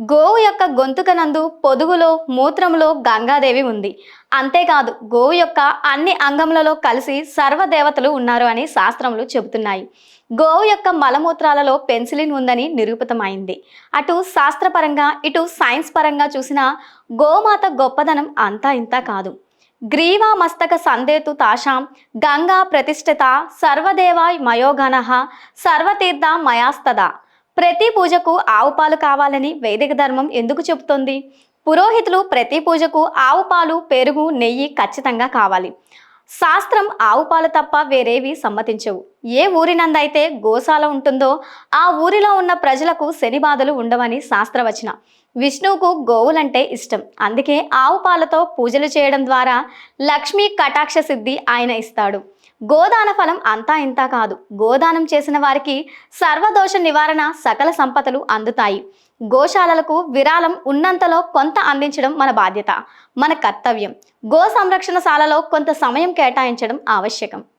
గోవు యొక్క గొంతుకనందు పొదుగులో మూత్రములో గంగాదేవి ఉంది. అంతేకాదు గోవు యొక్క అన్ని అంగములలో కలిసి సర్వదేవతలు ఉన్నారు అని శాస్త్రములు చెబుతున్నాయి. గోవు యొక్క మలమూత్రాలలో పెన్సిలిన్ ఉందని నిరూపితమైంది. అటు శాస్త్రపరంగా ఇటు సైన్స్ పరంగా చూసిన గోమాత గొప్పదనం అంతా ఇంతా కాదు. గ్రీవా మస్తక సందేతు తాషాం గంగా ప్రతిష్ఠిత సర్వదేవాయ్ మయోగణ సర్వతీర్థ మయాస్తదా ప్రతి పూజకు ఆవు పాలు కావాలని వైదిక ధర్మం ఎందుకు చెబుతోంది? పురోహితులు ప్రతి పూజకు ఆవు పాలు పెరుగు నెయ్యి ఖచ్చితంగా కావాలి. శాస్త్రం ఆవు పాలు తప్ప వేరేవి సమ్మతించవు. ఏ ఊరినందైతే గోశాల ఉంటుందో ఆ ఊరిలో ఉన్న ప్రజలకు శని బాధలు ఉండవని శాస్త్రవచన. విష్ణువుకు గోవులంటే ఇష్టం. అందుకే ఆవు పాలతో పూజలు చేయడం ద్వారా లక్ష్మీ కటాక్ష సిద్ధి ఆయన ఇస్తాడు. గోదాన ఫలం అంతా ఇంతా కాదు. గోదానం చేసిన వారికి సర్వదోష నివారణ సకల సంపదలు అందుతాయి. గోశాలలకు విరాళం ఉన్నంతలో కొంత అందించడం మన బాధ్యత మన కర్తవ్యం. గో సంరక్షణశాలలో కొంత సమయం కేటాయించడం ఆవశ్యకం.